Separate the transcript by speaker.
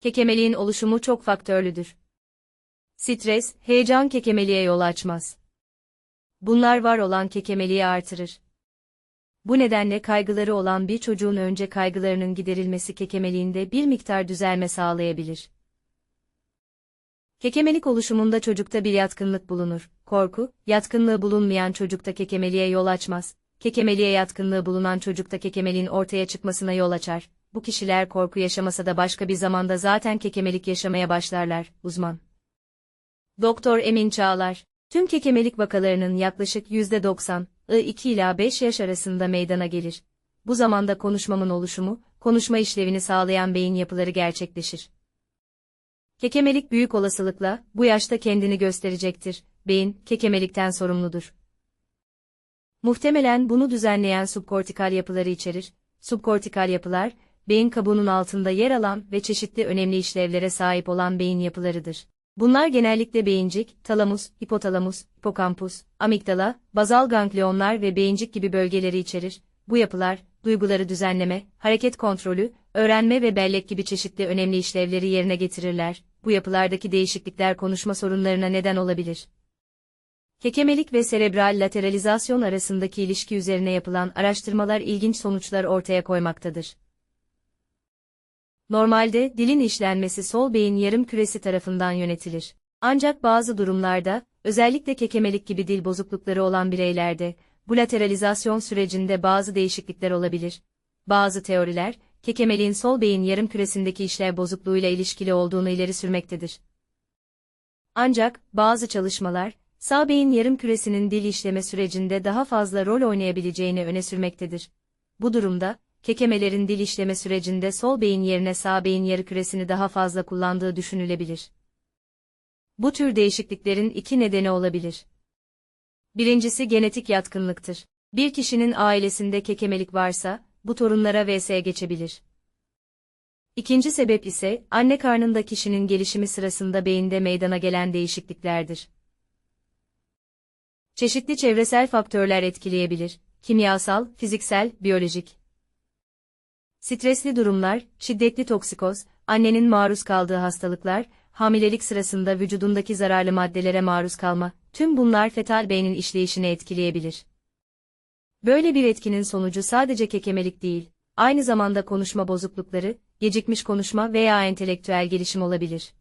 Speaker 1: Kekemeliğin oluşumu çok faktörlüdür. Stres, heyecan kekemeliğe yol açmaz. Bunlar var olan kekemeliği artırır. Bu nedenle kaygıları olan bir çocuğun önce kaygılarının giderilmesi kekemeliğinde bir miktar düzelme sağlayabilir. Kekemelik oluşumunda çocukta bir yatkınlık bulunur. Korku, yatkınlığı bulunmayan çocukta kekemeliğe yol açmaz. Kekemeliğe yatkınlığı bulunan çocukta kekemeliğin ortaya çıkmasına yol açar. Bu kişiler korku yaşamasa da başka bir zamanda zaten kekemelik yaşamaya başlarlar. Uzman Doktor Emin Çağlar Tüm kekemelik vakalarının yaklaşık %90'ı 2 ila 5 yaş arasında meydana gelir. Bu zamanda konuşmamın oluşumu, konuşma işlevini sağlayan beyin yapıları gerçekleşir. Kekemelik büyük olasılıkla bu yaşta kendini gösterecektir. Beyin, kekemelikten sorumludur. Muhtemelen bunu düzenleyen subkortikal yapıları içerir. Subkortikal yapılar, beyin kabuğunun altında yer alan ve çeşitli önemli işlevlere sahip olan beyin yapılarıdır. Bunlar genellikle beyincik, talamus, hipotalamus, hipokampus, amigdala, bazal ganglionlar ve beyincik gibi bölgeleri içerir. Bu yapılar, duyguları düzenleme, hareket kontrolü, öğrenme ve bellek gibi çeşitli önemli işlevleri yerine getirirler. Bu yapılardaki değişiklikler konuşma sorunlarına neden olabilir. Kekemelik ve serebral lateralizasyon arasındaki ilişki üzerine yapılan araştırmalar ilginç sonuçlar ortaya koymaktadır. Normalde dilin işlenmesi sol beyin yarım küresi tarafından yönetilir. Ancak bazı durumlarda, özellikle kekemelik gibi dil bozuklukları olan bireylerde, bu lateralizasyon sürecinde bazı değişiklikler olabilir. Bazı teoriler, kekemeliğin sol beyin yarım küresindeki işlev bozukluğuyla ilişkili olduğunu ileri sürmektedir. Ancak, bazı çalışmalar, sağ beyin yarım küresinin dil işleme sürecinde daha fazla rol oynayabileceğini öne sürmektedir. Bu durumda, kekemelerin dil işleme sürecinde sol beyin yerine sağ beyin yarı küresini daha fazla kullandığı düşünülebilir. Bu tür değişikliklerin iki nedeni olabilir. Birincisi genetik yatkınlıktır. Bir kişinin ailesinde kekemelik varsa, bu torunlara vs geçebilir. İkinci sebep ise, anne karnında kişinin gelişimi sırasında beyinde meydana gelen değişikliklerdir. Çeşitli çevresel faktörler etkileyebilir, kimyasal, fiziksel, biyolojik. Stresli durumlar, şiddetli toksikoz, annenin maruz kaldığı hastalıklar, hamilelik sırasında vücudundaki zararlı maddelere maruz kalma, tüm bunlar fetal beynin işleyişini etkileyebilir. Böyle bir etkinin sonucu sadece kekemelik değil, aynı zamanda konuşma bozuklukları, gecikmiş konuşma veya entelektüel gelişim olabilir.